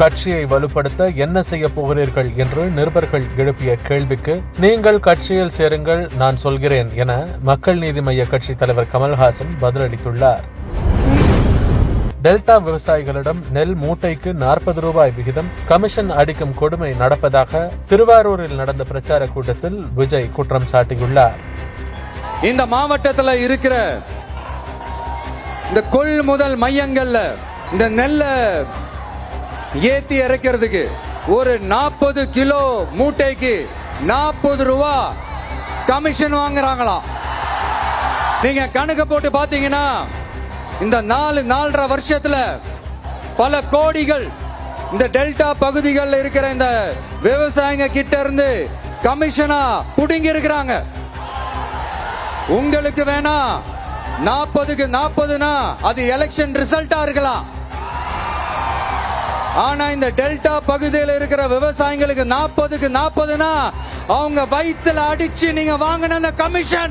கட்சியை வலுப்படுத்த என்ன செய்ய போகிறீர்கள் என்று நிருபர்கள் எழுப்பிய கேள்விக்கு நீங்கள் கட்சியில் சேருங்கள் நான் சொல்கிறேன் என மக்கள் நீதி மய்ய கட்சி தலைவர் கமல்ஹாசன் பதிலளித்துள்ளார். டெல்டா விவசாயிகளிடம் நெல் மூட்டைக்கு நாற்பது ரூபாய் விகிதம் கமிஷன் அடிக்கும் கொடுமை நடப்பதாக திருவாரூரில் நடந்த பிரச்சார கூட்டத்தில் விஜய் குற்றம் சாட்டியுள்ளார். இந்த மாவட்டத்தில் இருக்கிற இந்த கொள்முதல் மையங்கள்ல இந்த நெல்லை ஏத்தி இறக்கிறதுக்கு ஒரு நாற்பது கிலோ மூட்டைக்கு நாற்பது ரூபா கமிஷன் வாங்குறாங்களாம் நீங்க கணக்கு போட்டு பாத்தீங்கன்னா இந்த நாலு நாலரை வருஷத்துல பல கோடிகள் இந்த டெல்டா பகுதிகளில் இருக்கிற இந்த விவசாயிங்க கிட்ட இருந்து கமிஷனா புடுங்கி இருக்கிறாங்க உங்களுக்கு வேணா நாற்பதுக்கு நாற்பதுனா அது எலெக்ஷன் ரிசல்ட்டா இருக்கலாம். ஆனா இந்த டெல்டா பகுதியில் இருக்கிற விவசாயிகளுக்கு நாற்பதுக்கு நாற்பதுனா அவங்க வயிற்றுல அடிச்சு நீங்க வாங்கின அந்த கமிஷன்